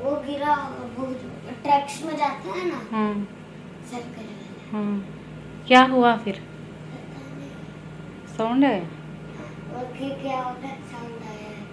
वो गिरा बहुत। ट्रक्स में जाता है ना हाँ सर्कल हाँ क्या हुआ फिर? साउंड है वो कि क्या होता है? साउंड आया। है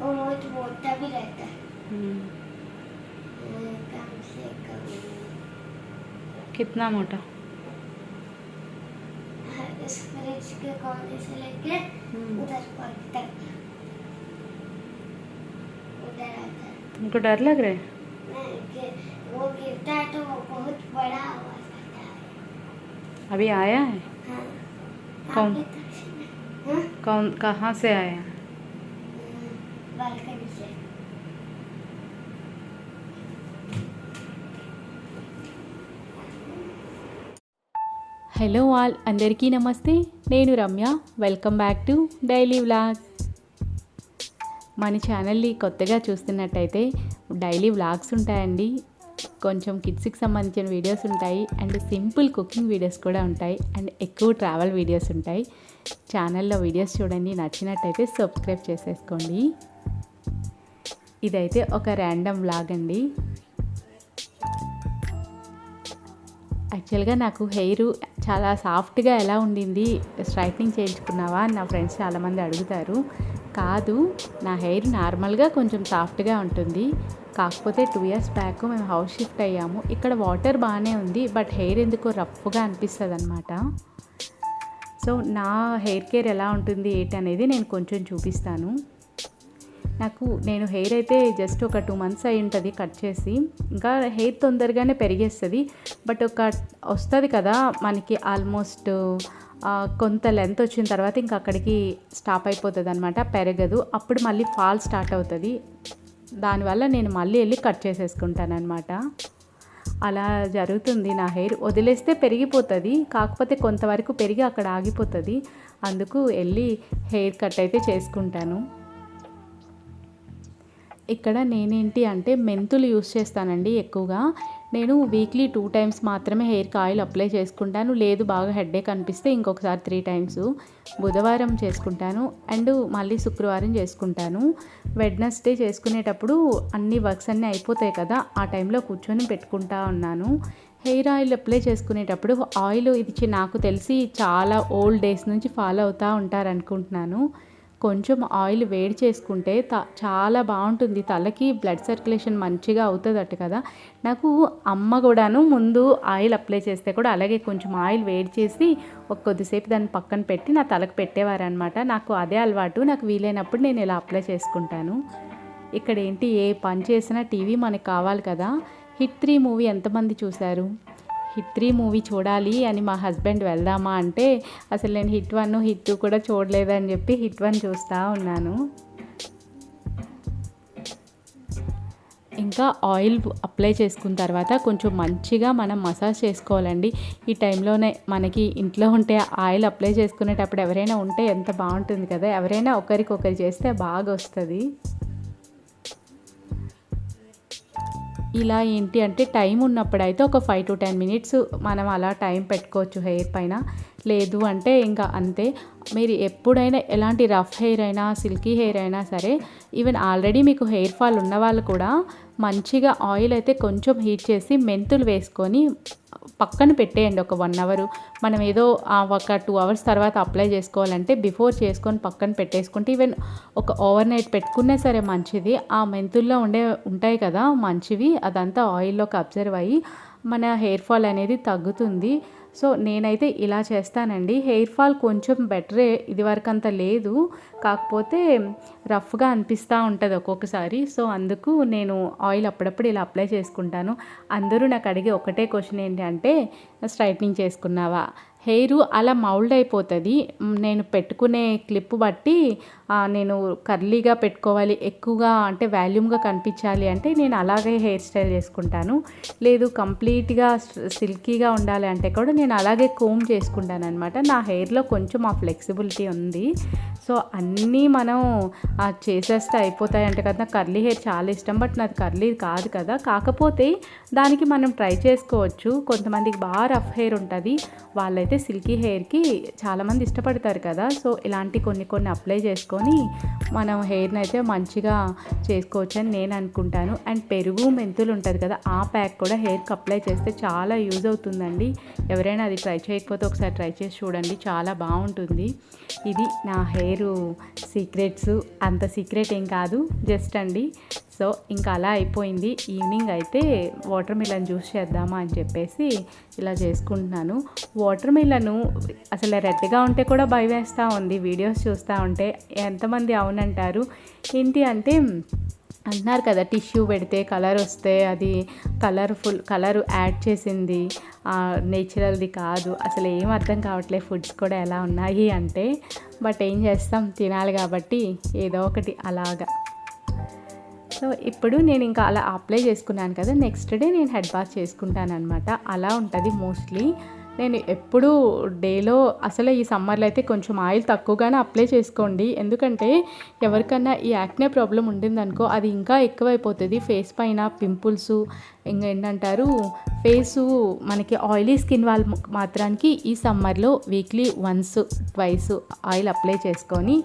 वो बहुत मोटा भी रहता है। हम्म, कम से कम कितना मोटा? इस फ्रिज के कोने से लेके हम्म, उधर पर तक है। तुमको डर लग रहा है नहीं, कि- वो गिरता है तो वो बहुत बड़ा आवाज आता है अभी आया है हाँ कौन? आपके तरफ से नहीं। हाँ कौन कहाँ से आया है बालकनी से హలో ఆల్ అందరికీ నమస్తే నేను Ramya welcome back to daily vlog మన ఛానల్ని కొత్తగా చూస్తున్నట్టయితే డైలీ వ్లాగ్స్ ఉంటాయండి. కొంచెం కిడ్స్కి సంబంధించిన వీడియోస్ ఉంటాయి. అండ్ సింపుల్ కుకింగ్ వీడియోస్ కూడా ఉంటాయి. అండ్ ఎక్కువ ట్రావెల్ వీడియోస్ ఉంటాయి. ఛానల్లో వీడియోస్ చూడండి. నచ్చినట్టయితే సబ్స్క్రైబ్ చేసేసుకోండి. ఇదైతే ఒక ర్యాండమ్ వ్లాగ్ అండి. యాక్చువల్గా నాకు హెయిర్ చాలా సాఫ్ట్గా ఎలా ఉండింది? స్ట్రైట్నింగ్ చేయించుకున్నావా? నా ఫ్రెండ్స్ చాలామంది అడుగుతారు. కాదు నా హెయిర్ నార్మల్గా కొంచెం సాఫ్ట్గా ఉంటుంది. కాకపోతే టూ ఇయర్స్ బ్యాక్ మేము హౌస్ షిఫ్ట్ అయ్యాము. ఇక్కడ వాటర్ బాగానే ఉంది బట్ హెయిర్ ఎందుకో రఫ్గా అనిపిస్తుంది అనమాట సో నా హెయిర్ కేర్ ఎలా ఉంటుంది ఏంటి అనేది నేను కొంచెం చూపిస్తాను. నాకు నేను హెయిర్ అయితే జస్ట్ ఒక టూ మంత్స్ అయి ఉంటుంది కట్ చేసి. ఇంకా హెయిర్ తొందరగానే పెరిగేస్తుంది బట్ ఒక వస్తుంది కదా మనకి ఆల్మోస్ట్ కొంత లెంత్ వచ్చిన తర్వాత ఇంకా అక్కడికి స్టాప్ అయిపోతుంది అనమాట పెరగదు. అప్పుడు మళ్ళీ ఫాల్ స్టార్ట్ అవుతుంది. దానివల్ల నేను మళ్ళీ వెళ్ళి కట్ చేసేసుకుంటాను అనమాట అలా జరుగుతుంది నా హెయిర్ వదిలేస్తే పెరిగిపోతుంది. కాకపోతే కొంతవరకు పెరిగి అక్కడ ఆగిపోతుంది. అందుకు వెళ్ళి హెయిర్ కట్ అయితే చేసుకుంటాను. ఇక్కడ నేనేంటి అంటే మెంతులు యూస్ చేస్తానండి ఎక్కువగా. నేను వీక్లీ టూ టైమ్స్ మాత్రమే హెయిర్కి ఆయిల్ అప్లై చేసుకుంటాను. లేదు బాగా హెడ్ఏక్ అనిపిస్తే ఇంకొకసారి త్రీ టైమ్స్ బుధవారం చేసుకుంటాను. అండ్ మళ్ళీ శుక్రవారం చేసుకుంటాను. వెడ్నెస్డే చేసుకునేటప్పుడు అన్ని వర్క్స్ అన్నీ అయిపోతాయి కదా ఆ టైంలో కూర్చొని పెట్టుకుంటా ఉన్నాను. హెయిర్ ఆయిల్ అప్లై చేసుకునేటప్పుడు ఆయిల్ ఇది నాకు తెలిసి చాలా ఓల్డ్ డేస్ నుంచి ఫాలో అవుతూ ఉంటారనుకుంటున్నాను కొంచెం ఆయిల్ వేడి చేసుకుంటే త చాలా బాగుంటుంది. తలకి బ్లడ్ సర్క్యులేషన్ మంచిగా అవుతుందట కదా. నాకు అమ్మ కూడాను ముందు ఆయిల్ అప్లై చేస్తే కూడా అలాగే కొంచెం ఆయిల్ వేడి చేసి ఒక కొద్దిసేపు దాన్ని పక్కన పెట్టి నా తలకు పెట్టేవారనమాట. నాకు అదే అలవాటు. నాకు వీలైనప్పుడు నేను ఇలా అప్లై చేసుకుంటాను. ఇక్కడ ఏంటి ఏ పని చేసినా టీవీ మనకు కావాలి కదా. హిట్ త్రీ మూవీ ఎంతమంది చూశారు? హిట్ త్రీ మూవీ చూడాలి అని మా హస్బెండ్ వెళ్దామా అంటే అసలు నేను హిట్ వన్ హిట్ టూ కూడా చూడలేదని చెప్పి హిట్ వన్ చూస్తూ ఉన్నాను. ఇంకా ఆయిల్ అప్లై చేసుకున్న తర్వాత కొంచెం మంచిగా మనం మసాజ్ చేసుకోవాలండి. ఈ టైంలోనే మనకి ఇంట్లో ఉంటే ఆయిల్ అప్లై చేసుకునేటప్పుడు ఎవరైనా ఉంటే ఎంత బాగుంటుంది కదా ఎవరైనా ఒకరికొకరు చేస్తే బాగా వస్తుంది ఇలా ఏంటి అంటే టైం ఉన్నప్పుడు అయితే ఒక ఫైవ్ టు టెన్ మినిట్స్ మనం అలా టైం పెట్టుకోవచ్చు హెయిర్ పైన. లేదు అంటే ఇంకా అంతే. మీరు ఎప్పుడైనా ఎలాంటి రఫ్ హెయిర్ అయినా సిల్కీ హెయిర్ అయినా సరే ఈవెన్ ఆల్రెడీ మీకు హెయిర్ ఫాల్ ఉన్న వాళ్ళు కూడా మంచిగా ఆయిల్ అయితే కొంచెం హీట్ చేసి మెంతులు వేసుకొని పక్కన పెట్టేయండి ఒక వన్ అవర్. మనం ఏదో ఒక టూ అవర్స్ తర్వాత అప్లై చేసుకోవాలంటే బిఫోర్ చేసుకొని పక్కన పెట్టేసుకుంటే ఈవెన్ ఒక ఓవర్ నైట్ పెట్టుకున్నా సరే మంచిది. ఆ మెంతుల్లో ఉండే ఉంటాయి కదా మంచివి అదంతా ఆయిల్లోకి అబ్జర్వ్ అయ్యి మన హెయిర్ ఫాల్ అనేది తగ్గుతుంది. సో నేనైతే ఇలా చేస్తానండి. హెయిర్ ఫాల్ కొంచెం బెటరే ఇదివరకు అంత లేదు. కాకపోతే రఫ్గా అనిపిస్తూ ఉంటుంది ఒక్కొక్కసారి. సో అందుకు నేను ఆయిల్ అప్పుడప్పుడు ఇలా అప్లై చేసుకుంటాను. అందరూ నాకు అడిగే ఒకటే క్వశ్చన్ ఏంటంటే స్ట్రైట్నింగ్ చేసుకున్నావా? హెయిర్ అలా మౌల్డ్ అయిపోతుంది. నేను పెట్టుకునే క్లిప్ బట్టి నేను కర్లీగా పెట్టుకోవాలి ఎక్కువగా అంటే వాల్యూమ్గా కనిపించాలి అంటే నేను అలాగే హెయిర్ స్టైల్ చేసుకుంటాను. లేదు కంప్లీట్గా సిల్కీగా ఉండాలి అంటే కూడా నేను అలాగే కోమ్ చేసుకుంటాను అనమాట నా హెయిర్లో కొంచెం ఆ ఫ్లెక్సిబిలిటీ ఉంది. సో అన్నీ మనం చేసేస్తే అయిపోతాయి అంటే కదా. నాకు కర్లీ హెయిర్ చాలా ఇష్టం బట్ నాది కర్లీ కాదు కదా. కాకపోతే దానికి మనం ట్రై చేసుకోవచ్చు. కొంతమందికి బాగా రఫ్ హెయిర్ ఉంటుంది. వాళ్ళైతే సిల్కీ హెయిర్కి చాలామంది ఇష్టపడతారు కదా. సో ఇలాంటి కొన్ని కొన్ని అప్లై చేసుకొని మనం హెయిర్ని అయితే మంచిగా చేసుకోవచ్చు అని నేను అనుకుంటాను. అండ్ పెరుగు మెంతులు ఉంటుంది కదా ఆ ప్యాక్ కూడా హెయిర్కి అప్లై చేస్తే చాలా యూజ్ అవుతుందండి. ఎవరైనా అది ట్రై చేయకపోతే ఒకసారి ట్రై చేసి చూడండి. చాలా బాగుంటుంది. ఇది నా హెయిర్ సీక్రెట్స్ అంత సీక్రెట్ ఏం కాదు జస్ట్ అండి. సో ఇంకా అలా అయిపోయింది. ఈవినింగ్ అయితే వాటర్ మిలన్ జ్యూస్ చేద్దామా అని చెప్పేసి ఇలా చేసుకుంటున్నాను. వాటర్ మిలను అసలు రెడ్గా ఉంటే కూడా భయవేస్తూ ఉంది. వీడియోస్ చూస్తూ ఉంటే ఎంతమంది అవునంటారు? ఏంటి అంటే అంటున్నారు కదా టిష్యూ పెడితే కలర్ వస్తే అది కలర్ఫుల్ కలర్ యాడ్ చేసింది. నేచురల్ది కాదు. అసలు ఏం అర్థం కావట్లేదు ఫుడ్స్ కూడా ఎలా ఉన్నాయి అంటే. బట్ ఏం చేస్తాం? తినాలి కాబట్టి ఏదో ఒకటి అలాగా. సో ఇప్పుడు నేను ఇంకా అలా అప్లై చేసుకున్నాను కదా నెక్స్ట్ డే నేను హెడ్ బాత్ చేసుకుంటాను అనమాట అలా ఉంటుంది మోస్ట్లీ. నేను ఎప్పుడూ డేలో అసలు ఈ సమ్మర్లో అయితే కొంచెం ఆయిల్ తక్కువగానే అప్లై చేసుకోండి. ఎందుకంటే ఎవరికన్నా ఈ యాక్నే ప్రాబ్లం ఉండిందనుకో అది ఇంకా ఎక్కువైపోతుంది. ఫేస్ పైన పింపుల్స్ ఇంకా ఏంటంటారు ఫేసు మనకి ఆయిలీ స్కిన్ వాళ్ళ మాత్రానికి ఈ సమ్మర్లో weekly once twice oil apply చేసుకొని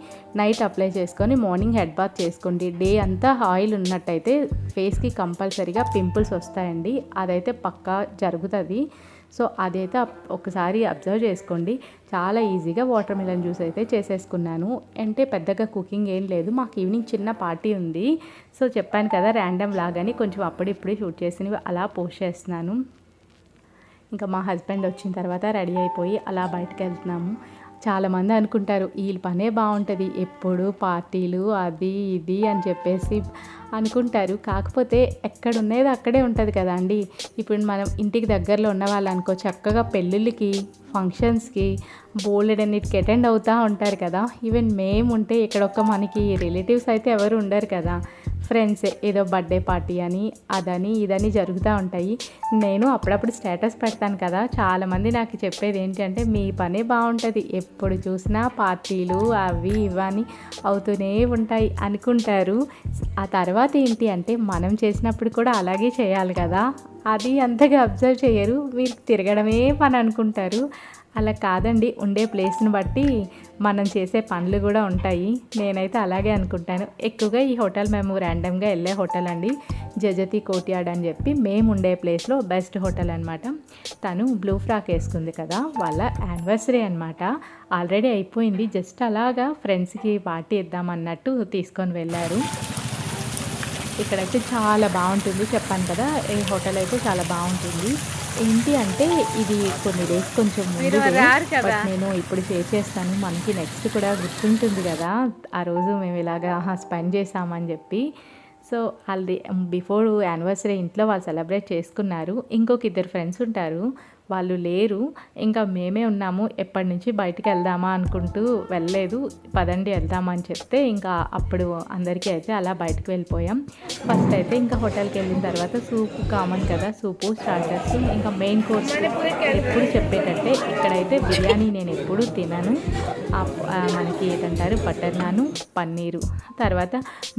నైట్ అప్లై చేసుకొని మార్నింగ్ హెడ్ బాత్ చేసుకోండి. డే అంతా ఆయిల్ ఉన్నట్టయితే ఫేస్కి కంపల్సరీగా పింపుల్స్ వస్తాయండి. అదైతే పక్కా జరుగుతుంది. సో అదైతే ఒకసారి అబ్జర్వ్ చేసుకోండి. చాలా ఈజీగా వాటర్ మిలన్ జ్యూస్ అయితే చేసేసుకున్నాను. అంటే పెద్దగా కుకింగ్ ఏం లేదు. మాకు ఈవినింగ్ చిన్న పార్టీ ఉంది. సో చెప్పాను కదా ర్యాండమ్ లాగాని కొంచెం అప్పుడిప్పుడే షూట్ చేసినవి అలా పోస్ట్ చేస్తున్నాను. ఇంకా మా హస్బెండ్ వచ్చిన తర్వాత రెడీ అయిపోయి అలా బయటకు వెళ్తున్నాము. చాలామంది అనుకుంటారు వీళ్ళ పనే బాగుంటుంది ఎప్పుడు పార్టీలు అది ఇది అని చెప్పేసి అనుకుంటారు. కాకపోతే ఎక్కడ ఉన్నది అక్కడే ఉంటుంది కదా అండి. ఇప్పుడు మనం ఇంటికి దగ్గరలో ఉన్న వాళ్ళు అనుకో చక్కగా పెళ్ళిళ్ళకి ఫంక్షన్స్కి బోలెడన్నిటికి అటెండ్ అవుతూ ఉంటారు కదా. ఈవెన్ మేము ఉంటే ఇక్కడ ఒక మనకి రిలేటివ్స్ అయితే ఎవరు ఉండరు కదా. ఫ్రెండ్స్ ఏదో బర్త్డే పార్టీ అని అదని ఇదని జరుగుతూ ఉంటాయి. నేను అప్పుడప్పుడు స్టేటస్ పెడతాను కదా చాలామంది నాకు చెప్పేది ఏంటంటే మీ పనే బాగుంటుంది ఎప్పుడు చూసినా పార్టీలు అవి ఇవని అవుతూనే ఉంటాయి అనుకుంటారు. ఆ తర్వాత ఏంటి అంటే మనం చేసినప్పుడు కూడా అలాగే చేయాలి కదా. అది అంతగా అబ్జర్వ్ చేయరు మీరు తిరగడమే పని అనుకుంటారు. అలా కాదండి. ఉండే ప్లేస్ని బట్టి మనం చేసే పనులు కూడా ఉంటాయి. నేనైతే అలాగే అనుకుంటాను. ఎక్కువగా ఈ హోటల్ మేము ర్యాండమ్గా వెళ్ళే హోటల్ అండి. జజతి కోటియాడ్ అని చెప్పి మేము ఉండే ప్లేస్లో బెస్ట్ హోటల్ అనమాట తను బ్లూ ఫ్రాక్ వేసుకుంది కదా వాళ్ళ యానివర్సరీ అనమాట ఆల్రెడీ అయిపోయింది. జస్ట్ అలాగా ఫ్రెండ్స్కి పార్టీ ఇద్దామన్నట్టు తీసుకొని వెళ్ళారు. ఇక్కడైతే చాలా బాగుంటుంది. చెప్పాను కదా ఈ హోటల్ అయితే చాలా బాగుంటుంది. ఏంటి అంటే ఇది కొన్ని డేస్ కొంచెం ముందు నేను ఇప్పుడు షేర్ చేస్తాను. మనకి నెక్స్ట్ కూడా గుర్తుంటుంది కదా ఆ రోజు మేము ఇలాగా స్పెండ్ చేసామని చెప్పి. సో వాళ్ళది బిఫోర్ యానివర్సరీ ఇంట్లో వాళ్ళు సెలబ్రేట్ చేసుకున్నారు. ఇంకొక ఇద్దరు ఫ్రెండ్స్ ఉంటారు. వాళ్ళు లేరు. ఇంకా మేమే ఉన్నాము. ఎప్పటి నుంచి బయటికి వెళ్దామా అనుకుంటూ వెళ్ళలేదు. పదండి వెళ్దామా అని చెప్తే ఇంకా అప్పుడు అందరికీ అయితే అలా బయటకు వెళ్ళిపోయాం. ఫస్ట్ అయితే ఇంకా హోటల్కి వెళ్ళిన తర్వాత సూప్ కామన్ కదా సూపు స్టార్టర్స్ ఇంకా మెయిన్ కోర్స్ ఎప్పుడు చెప్పేటంటే ఇక్కడైతే బిర్యానీ నేను ఎప్పుడు తినను. మనకి ఏంటంటారు బటర్ నాను పన్నీరు. తర్వాత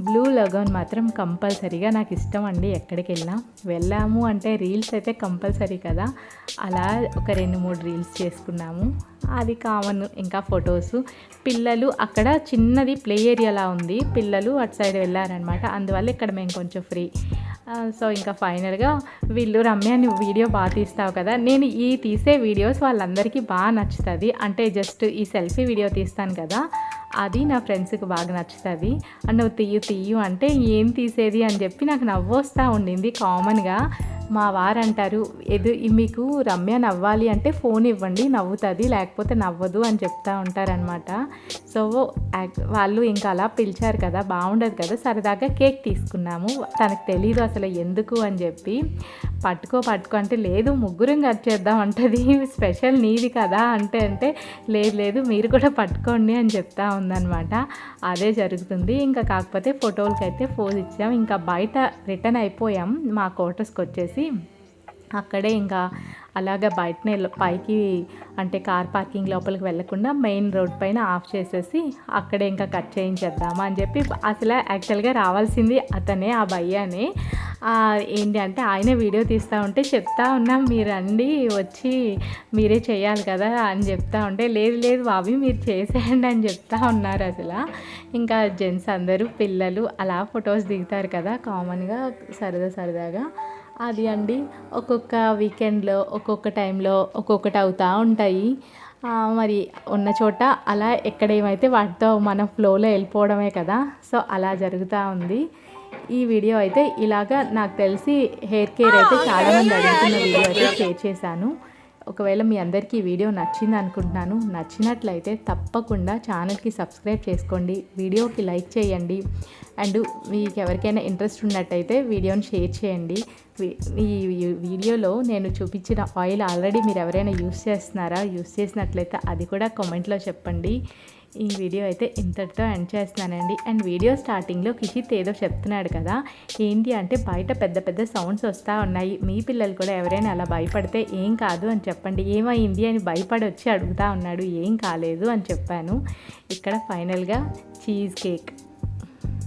బ్లూ లగన్ మాత్రం కంపల్సరీగా నాకు ఇష్టం అండి ఎక్కడికి వెళ్ళినా వెళ్ళాము అంటే రీల్స్ అయితే కంపల్సరీ కదా. అలా ఒక రెండు మూడు రీల్స్ చేసుకున్నాము. అది కామన్ ఇంకా ఫొటోస్. పిల్లలు అక్కడ చిన్నది ప్లే ఏరియాలా ఉంది. పిల్లలు అటు సైడ్ వెళ్ళారనమాట. అందువల్ల ఇక్కడ మేము కొంచెం ఫ్రీ. సో ఇంకా ఫైనల్గా వీళ్ళు రమ్య నువ్వు వీడియో బాగా తీస్తావు కదా. నేను ఈ తీసే వీడియోస్ వాళ్ళందరికీ బాగా నచ్చుతుంది. అంటే జస్ట్ ఈ సెల్ఫీ వీడియో తీస్తాను కదా. అది నా ఫ్రెండ్స్కి బాగా నచ్చుతుంది. అండ్ నువ్వు తీయు తీయు అంటే ఏం తీసేది? అని చెప్పి నాకు నవ్వు వస్తూ ఉండింది కామన్గా. మా వారు అంటారు ఎదు మీకు రమ్య నవ్వాలి అంటే ఫోన్ ఇవ్వండి నవ్వుతుంది లేకపోతే నవ్వదు అని చెప్తా ఉంటారనమాట సో వాళ్ళు ఇంకా అలా పిలిచారు కదా బాగుండదు కదా సరదాగా కేక్ తీసుకున్నాము తనకు తెలీదు అసలు ఎందుకు అని చెప్పి పట్టుకో పట్టుకో అంటే లేదు ముగ్గురం కట్ చేద్దాం అంటది స్పెషల్ నీది కదా అంటే అంటే లేదు లేదు మీరు కూడా పట్టుకోండి అని చెప్తా ఉందనమాట అదే జరుగుతుంది. ఇంకా కాకపోతే ఫోటోలకి అయితే ఫోజ్ ఇచ్చాం. ఇంకా బయట రిటర్న్ అయిపోయాం. మా క్వార్టర్స్కి వచ్చేసి అక్కడే ఇంకా అలాగ బయటనే పైకి అంటే కార్ పార్కింగ్ లోపలికి వెళ్ళకుండా మెయిన్ రోడ్ పైన ఆఫ్ చేసేసి అక్కడే ఇంకా కట్ చేయించేద్దామా అని చెప్పి అసలు యాక్చువల్గా రావాల్సింది అతనే ఆ భయ్యానే. ఏంటి అంటే ఆయన వీడియో తీస్తూ ఉంటే చెప్తా ఉన్నాం మీరు రండి వచ్చి మీరే చేయాలి కదా అని చెప్తా ఉంటే లేదు లేదు బాబీ మీరు చేసేయండి అని చెప్తా ఉన్నారు అసలు. ఇంకా జెంట్స్ అందరూ పిల్లలు అలా ఫొటోస్ దిగుతారు కదా కామన్గా సరదా సరదాగా. అది అండి. ఒక్కొక్క వీకెండ్లో ఒక్కొక్క టైంలో ఒక్కొక్కటి అవుతూ ఉంటాయి. మరి ఉన్న చోట అలా ఎక్కడేమైతే వాటితో మన ఫ్లోలో వెళ్ళిపోవడమే కదా. సో అలా జరుగుతూ ఉంది. ఈ వీడియో అయితే ఇలాగా నాకు తెలిసి హెయిర్ కేర్ అయితే చాలామంది అడుగుతున్న వీడియో అయితే షేర్ చేశాను. ఒకవేళ మీ అందరికీ ఈ వీడియో నచ్చింది అనుకుంటున్నాను నచ్చినట్లయితే తప్పకుండా ఛానల్కి సబ్స్క్రైబ్ చేసుకోండి. వీడియోకి లైక్ చేయండి. అండ్ మీకు ఎవరికైనా ఇంట్రెస్ట్ ఉన్నట్టయితే వీడియోని షేర్ చేయండి. ఈ ఈ వీడియోలో నేను చూపించిన ఆయిల్ ఆల్రెడీ మీరు ఎవరైనా యూస్ చేస్తున్నారా? యూస్ చేసినట్లయితే అది కూడా కామెంట్లో చెప్పండి. ఈ వీడియో అయితే ఇంతటితో ఎండ్ చేస్తున్నానండి. అండ్ వీడియో స్టార్టింగ్లో కిషిత్ ఏదో చెప్తున్నాడు కదా ఏంటి అంటే బయట పెద్ద పెద్ద సౌండ్స్ వస్తూ ఉన్నాయి. మీ పిల్లలు కూడా ఎవరైనా అలా భయపడితే ఏం కాదు అని చెప్పండి. ఏమైంది అని భయపడి వచ్చి అడుగుతా ఉన్నాడు. ఏం కాలేదు అని చెప్పాను. ఇక్కడ ఫైనల్గా చీజ్ కేక్.